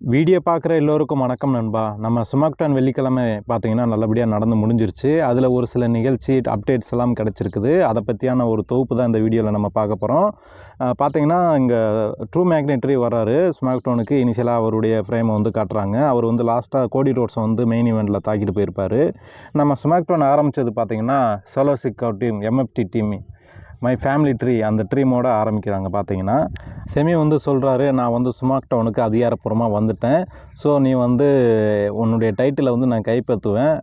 Video பார்க்குற எல்லோருக்கும் வணக்கம் நண்பா. நம்ம சுமாக்டான் வெள்ளிக்கிழமை பார்த்தீங்கன்னா நல்லபடியாக நடந்து முடிஞ்சிருச்சு. அதில் ஒரு சில நிகழ்ச்சி அப்டேட்ஸ் எல்லாம் கிடச்சிருக்குது. அதை பற்றியான ஒரு தொகுப்பு தான் இந்த வீடியோவில் நம்ம பார்க்க போகிறோம் பார்த்தீங்கன்னா இங்கே ட்ரூ மேக்னெட்ரி வர்றாரு. ஸ்மாக்டோனுக்கு இனிஷியலாக அவருடைய ஃப்ரேமை வந்து காட்டுறாங்க. அவர் வந்து லாஸ்ட்டாக கோடி ரோட்ஸை வந்து மெயின் இவெண்ட்டில் தாக்கிட்டு போயிருப்பார். நம்ம ஸ்மாக்டோன் ஆரம்பித்தது பார்த்தீங்கன்னா சோலோசிக்கா team MFT team my family tree அந்த ட்ரீமோடு ஆரம்பிக்கிறாங்க பார்த்தீங்கன்னா. செமி வந்து சொல்கிறாரு நான் வந்து ஸ்மாக் டவுனுக்கு அதிகாரப்பூர்வமாக வந்துட்டேன். ஸோ நீ வந்து உன்னுடைய டைட்டிலை வந்து நான் கைப்பற்றுவேன்.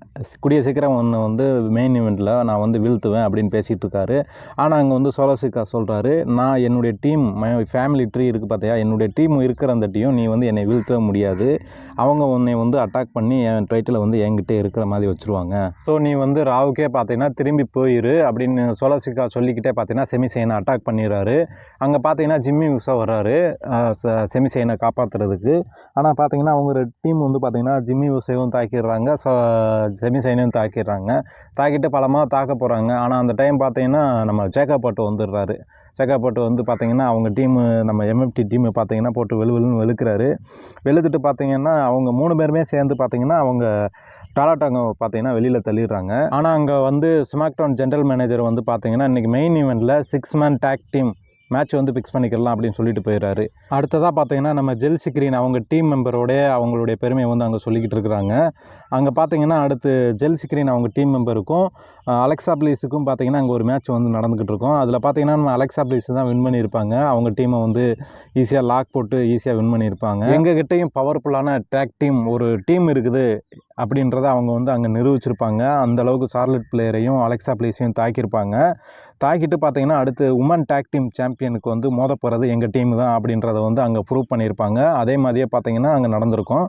கூடிய சீக்கிரம் ஒன்று வந்து மெயின் இவெண்ட்டில் நான் வந்து வீழ்த்துவேன் அப்படின்னு பேசிகிட்டு இருக்காரு ஆனால் அங்கே வந்து சோலோசிக்கா சொல்கிறாரு நான் என்னுடைய டீம் மை ஃபேமிலி ட்ரீ இருக்குது பார்த்தியா என்னுடைய டீம் இருக்கிற அந்த டீம் நீ வந்து என்னை வீழ்த்தவே முடியாது. அவங்க உன்னை வந்து அட்டாக் பண்ணி என் டைட்டில் வந்து என்கிட்டே இருக்கிற மாதிரி வச்சுருவாங்க. ஸோ நீ வந்து ராவுக்கே பார்த்தீங்கன்னா திரும்பி போயிரு அப்படின்னு சோலோசிக்கா சொல்லிக்கிட்டே பார்த்தீங்கன்னா செமிசைனை அட்டாக் பண்ணிடுறாரு. அங்கே பார்த்தீங்கன்னா ஜிம்மி உஷா வர்றாரு செமிசைனை காப்பாற்றுறதுக்கு ஆனால் பார்த்தீங்கன்னா அவங்க ரெண்டு டீம் வந்து பார்த்தீங்கன்னா ஜிம்மி உசையும் தாக்கிடுறாங்க. ஸோ செமிசைனையும் தாக்கிடுறாங்க. தாக்கிட்டு பலமாக தாக்க போகிறாங்க ஆனால் அந்த டைம் பார்த்தீங்கன்னா நம்ம ஜேக்கப்பட்டு வந்துடுறாரு. ஜேக்கப்பட்டு வந்து பார்த்தீங்கன்னா அவங்க டீமு நம்ம எம்எஃப்டி டீமு பார்த்திங்கன்னா போட்டு வெளு வெளுன்னு வெளுக்கிறாரு. வெளுத்துட்டு பார்த்தீங்கன்னா அவங்க மூணு பேருமே சேர்ந்து பார்த்திங்கன்னா அவங்க டாலாட்டாங்க பார்த்தீங்கன்னா வெளியில் தள்ளிடுறாங்க. ஆனால் அங்கே வந்து ஸ்மாக்டவுன் ஜென்ரல் மேனேஜர் வந்து பார்த்தீங்கன்னா இன்றைக்கி மெயின் ஈவெண்ட்டில் six man tag team match வந்து ஃபிக்ஸ் பண்ணிக்கலாம் அப்படின்னு சொல்லிட்டு போயிடுறாரு அடுத்ததாக பார்த்தீங்கன்னா நம்ம ஜெல் சிக்ரீன் அவங்க டீம் மெம்பரோடைய அவங்களுடைய பெருமையை வந்து அங்கே சொல்லிக்கிட்டு இருக்கிறாங்க. அங்கே பார்த்தீங்கன்னா அடுத்து ஜெல் சிக்ரீன் அவங்க டீம் மெம்பருக்கும் அலெக்ஸா பிளீஸுக்கும் பார்த்தீங்கன்னா அங்கே ஒரு மேட்ச் வந்து நடந்துக்கிட்டு இருக்கும். அதில் பார்த்தீங்கன்னா நம்ம அலெக்ஸா பிளீஸ் தான் வின் பண்ணியிருப்பாங்க. அவங்க டீமை வந்து ஈஸியாக லாக் போட்டு ஈஸியாக வின் பண்ணியிருப்பாங்க. எங்ககிட்டையும் பவர்ஃபுல்லான டேக் டீம் ஒரு டீம் இருக்குது அப்படின்றத அவங்க வந்து அங்கே நிரூபிச்சிருப்பாங்க. அந்தளவுக்கு சார்லட் பிளேயரையும் அலெக்ஸா பிளேஸையும் தாக்கியிருப்பாங்க. தாக்கிட்டு பார்த்தீங்கன்னா அடுத்து உமன் டேக் டீம் சாம்பியனுக்கு வந்து மோத போகிறது எங்கள் டீம் தான் அப்படின்றத வந்து அங்கே ப்ரூவ் பண்ணியிருப்பாங்க. அதே மாதிரியே பார்த்தீங்கன்னா அங்கே நடந்திருக்கும்.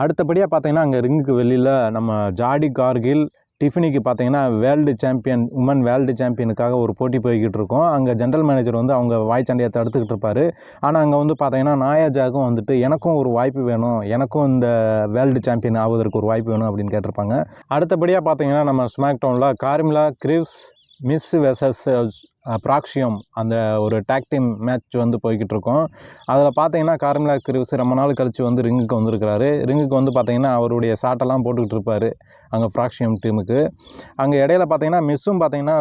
அடுத்தபடியாக பார்த்தீங்கன்னா அங்கே ரிங்குக்கு வெளியில் நம்ம ஜாடி கார்கில் டிஃபினிக்கு பார்த்தீங்கன்னா வேர்ல்டு சாம்பியன் உமன் வேர்ல்டு சாம்பியனுக்காக ஒரு போட்டி போய்கிட்டு இருக்கோம். அங்கே ஜென்ரல் மேனேஜர் வந்து அவங்க வாய் சண்டையை தடுத்துக்கிட்டு இருப்பார். ஆனால் அங்கே வந்து பார்த்தீங்கன்னா நாயாஜாக்கும் வந்துட்டு எனக்கும் ஒரு வாய்ப்பு வேணும். எனக்கும் இந்த வேர்ல்டு சாம்பியன் ஆவதற்கு ஒரு வாய்ப்பு வேணும் அப்படின்னு கேட்டிருப்பாங்க. அடுத்தபடியாக பார்த்தீங்கன்னா நம்ம ஸ்மாக் டவுனில் கார்மிலா கிரிவ்ஸ் மிஸ் வெசஸ் ப்ராக்ஷியம் அந்த ஒரு டேக் டீம் மேட்ச் வந்து போய்கிட்டு இருக்கோம் அதில் பார்த்தீங்கன்னா கார்மிலா கிரிவ்ஸ் ரொம்ப நாள் கழித்து வந்து ரிங்குக்கு வந்திருக்கிறாரு. ரிங்குக்கு வந்து பார்த்தீங்கன்னா அவருடைய சாட்டெல்லாம் போட்டுக்கிட்டு இருப்பார் அங்கே ப்ராக்ஷியம் டீமுக்கு அங்கே இடையில பார்த்தீங்கன்னா மிஸ்ஸும் பார்த்தீங்கன்னா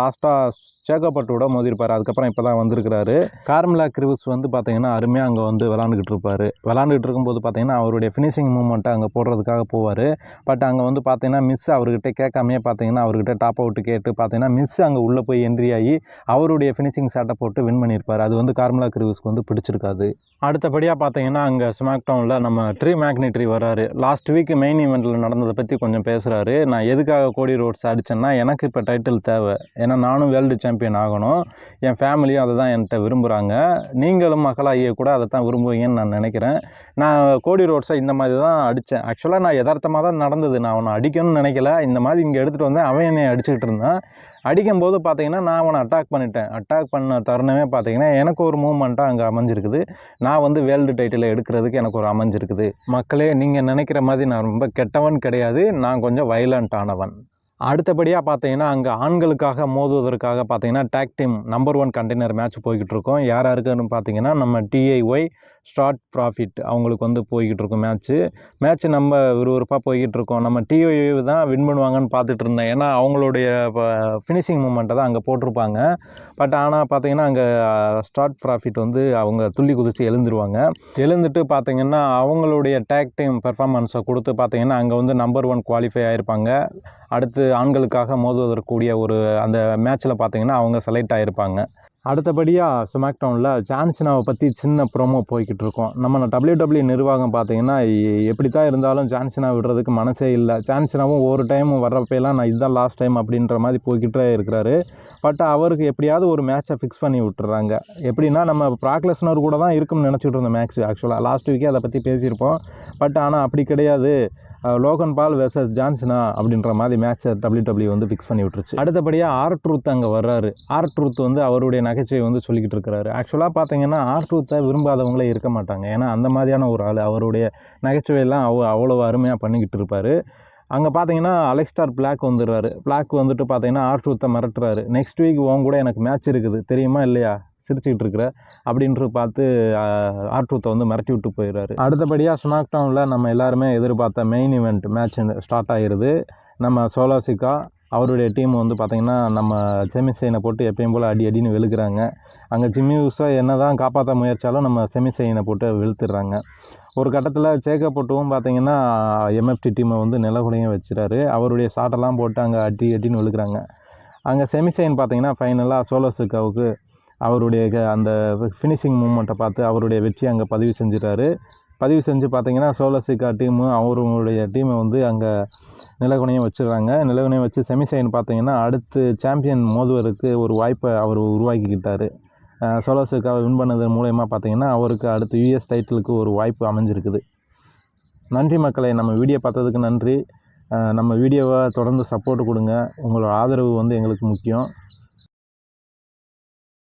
லாஸ்ட்டாக சேகப்பட்டோட மோதிருப்பார். அதுக்கப்புறம் இப்போ தான் வந்திருக்கிறாரு. கார்மிலா கிரிவிஸ் வந்து பார்த்தீங்கன்னா அருமையாக அங்கே வந்து விளாண்டுக்கிட்டு இருப்பார். விளாண்டுக்கிட்டு இருக்கும்போது பார்த்தீங்கன்னா அவருடைய ஃபினிஷிங் மூமெண்ட்டை அங்கே போடுறதுக்காக போவார். பட் அங்கே வந்து பார்த்தீங்கன்னா மிஸ் அவர்கிட்ட கேட்காமையே பார்த்தீங்கன்னா அவர்கிட்ட டாப் அவுட்டு கேட்டு பார்த்தீங்கன்னா மிஸ் அங்கே உள்ளே போய் என்ட்ரி ஆகி அவருடைய ஃபினிஷிங் சேட்டை போட்டு வின் பண்ணியிருப்பார் அது வந்து கார்மிலா கிரிவிஸ்க்கு வந்து பிடிச்சிருக்காது. அடுத்தபடியாக பார்த்தீங்கன்னா அங்கே ஸ்மாக் டவுனில் நம்ம ட்ரீ மேக்னிட்ரி வராரு லாஸ்ட் வீக் மெயின் ஈவெண்ட்டில் நடந்ததை பற்றி கொஞ்சம் பேசுகிறாரு நான் எதுக்காக கோடி ரோட்ஸ் அடித்தேன்னா எனக்கு இப்போ டைட்டில் தேவை. ஏன்னா நானும் வேர்ல்டு சாம்பியன் ஆகணும். என் ஃபேமிலியும் அதை தான் என்கிட்ட விரும்புகிறாங்க நீங்களும் மக்களாகிய கூட அதை தான் விரும்புவீங்கன்னு நான் நினைக்கிறேன். நான் கோடி ரோட்ஸை இந்த மாதிரி தான் அடித்தேன். ஆக்சுவலாக நான் யதார்த்தமாக தான் நடந்தது. நான் அவனை அடிக்கணும்னு நினைக்கல. இந்த மாதிரி இங்கே எடுத்துகிட்டு வந்தேன் அவன் என்னை அடிச்சுக்கிட்டு இருந்தான். அடிக்கும்போது பார்த்தீங்கன்னா நான் அவனை அட்டாக் பண்ணிட்டேன். அட்டாக் பண்ண தருணமே பார்த்தீங்கன்னா எனக்கு ஒரு மூமெண்ட்டாக அங்கே அமைஞ்சிருக்குது. நான் வந்து வேர்ல்டு டைட்டிலை எடுக்கிறதுக்கு எனக்கு ஒரு அமைஞ்சிருக்குது. மக்களே நீங்கள் நினைக்கிற மாதிரி நான் ரொம்ப கெட்டவன் கிடையாது. நான் கொஞ்சம் வைலண்ட் ஆனவன். அடுத்தபடியாக பார்த்தீங்கன்னா அங்கே ஆண்களுக்காக மோதுவதற்காக பார்த்தீங்கன்னா tag team number one contender match போய்கிட்டு இருக்கோம். யார் யாருக்குன்னு பார்த்தீங்கன்னா நம்ம டிஐஒய் ஸ்டார்ட் ப்ராஃபிட் அவங்களுக்கு வந்து போய்கிட்டு இருக்கும் மேட்ச்சு மேட்ச் நம்ம விறுவிறுப்பாக போய்கிட்டு இருக்கோம் நம்ம டிஐ தான் வின் பண்ணுவாங்கன்னு பார்த்துட்டு இருந்தேன் ஏன்னா அவங்களுடைய ஃபினிஷிங் மூமெண்ட்டை தான் அங்கே போட்டிருப்பாங்க. பட் ஆனால் பார்த்தீங்கன்னா அங்கே ஸ்டார்ட் ப்ராஃபிட் வந்து அவங்க துள்ளி குதித்து எழுந்துருவாங்க. எழுந்துட்டு பார்த்தீங்கன்னா அவங்களுடைய டேக் டைம் பெர்ஃபார்மன்ஸை கொடுத்து பார்த்தீங்கன்னா அங்கே வந்து நம்பர் ஒன் குவாலிஃபை ஆகிருப்பாங்க அடுத்து ஆண்களுக்காக மோதுவதற்கூடிய ஒரு அந்த மேட்ச்சில் பார்த்தீங்கன்னா அவங்க செலக்ட் ஆகிருப்பாங்க அடுத்தபடியாக ஸ்மாக் டவுனில் ஜான்சினாவை பற்றி சின்ன ப்ரோமோ போய்கிட்டு இருக்கோம். நம்ம டபிள்யூ டபிள்யூ நிர்வாகம் பார்த்தீங்கன்னா எப்படி தான் இருந்தாலும் ஜான்சினா விடுறதுக்கு மனசே இல்லை. ஜான்சினாவும் ஒரு டைம் வர்றப்பெல்லாம் நான் இதுதான் லாஸ்ட் டைம் அப்படின்ற மாதிரி போய்கிட்டே இருக்கிறாரு. பட் அவருக்கு எப்படியாவது ஒரு மேட்ச்சை ஃபிக்ஸ் பண்ணி விட்டுறாங்க. எப்படின்னா நம்ம ப்ராக்லஸ்னர் கூட தான் இருக்கும்னு நினச்சிட்டு இருந்தோம் மேட்ச் ஆக்சுவலாக லாஸ்ட் வீக்கே அதை பற்றி பேசியிருப்போம். பட் ஆனால் அப்படி கிடையாது. லோகன் பால் வெர்சஸ் ஜான்சனா அப்படின்ற மாதிரி மேட்சை டபிள்யூ டபிள்யூ வந்து ஃபிக்ஸ் பண்ணி விட்டுருச்சு. அடுத்தபடியாக ஆர் ட்ரூத் அங்கே வர்றாரு. ஆர் ட்ரூத் வந்து அவருடைய நகைச்சுவை வந்து சொல்லிக்கிட்டு இருக்கிறாரு. ஆக்சுவலாக பார்த்தீங்கன்னா ஆர் ட்ரூத்தை விரும்பாதவங்களே இருக்க மாட்டாங்க. ஏன்னா அந்த மாதிரியான ஒரு ஆள். அவருடைய நகைச்சுவையெல்லாம் அவ அவ்வளோ அருமையாக பண்ணிக்கிட்டு இருப்பார். அங்கே பார்த்தீங்கன்னா அலெக்ஸ்டார் பிளாக் வந்துடுறாரு. பிளாக் வந்துட்டு பார்த்தீங்கன்னா ஆர் ட்ரூத்தை மிரட்டுறாரு. நெக்ஸ்ட் வீக் உன் கூட எனக்கு மேட்ச் இருக்குது. தெரியுமா? இல்லையா? சிரிச்சுக்கிட்டு இருக்கிற அப்படின்ட்டு பார்த்து ஆர்ட்ரூத்தை வந்து மிரட்டி விட்டு போயிடுறாரு. அடுத்தபடியாக ஸ்மாக் டவுனில் நம்ம எல்லாருமே எதிர்பார்த்த மெயின் இவெண்ட் மேட்ச் ஸ்டார்ட் ஆகிருது நம்ம சோலாசிக்கா அவருடைய டீம் வந்து பார்த்திங்கன்னா நம்ம செமிசைனை போட்டு எப்பயும் போல் அடி அடின்னு வெளுக்கிறாங்க. அங்கே ஜிம்மி ஊசா என்ன தான் காப்பாற்ற முயற்சாலும் நம்ம செமிசைனை போட்டு வெளுத்துடுறாங்க ஒரு கட்டத்தில் சேக்கப்பட்டுவும் பார்த்தீங்கன்னா எம்எஃப்டி டீமை வந்து நிலகுலையும் வச்சுறாரு. அவருடைய ஷாட்டெல்லாம் போட்டு அங்கே அடி அடின்னு விழுக்கிறாங்க அங்கே செமிசைன் பார்த்தீங்கன்னா ஃபைனலாக சோலோசுக்காவுக்கு அவருடைய க- அந்த ஃபினிஷிங் மூமெண்ட்டை பார்த்து அவருடைய வெற்றி அங்கே பதிவு செஞ்சிட்டாரு. பதிவு செஞ்சு பார்த்தீங்கன்னா சோலோசிக்கா டீமு அவருடைய டீமை வந்து அங்கே நிலகுனையும் வச்சுடுறாங்க. நிலகுனையும் வச்சு செமிசைன் பார்த்தீங்கன்னா அடுத்து சாம்பியன் மோதுவதற்கு ஒரு வாய்ப்பை அவர் உருவாக்கிக்கிட்டாரு. சோலோசுக்காவை வின் பண்ணது மூலயமா பார்த்தீங்கன்னா அவருக்கு அடுத்து யூஎஸ் டைட்டிலுக்கு ஒரு வாய்ப்பு அமைஞ்சிருக்குது. நன்றி மக்களை நம்ம வீடியோ பார்த்ததுக்கு நன்றி. நம்ம வீடியோவை தொடர்ந்து சப்போர்ட் கொடுங்க. உங்களோட ஆதரவு வந்து எங்களுக்கு முக்கியம்.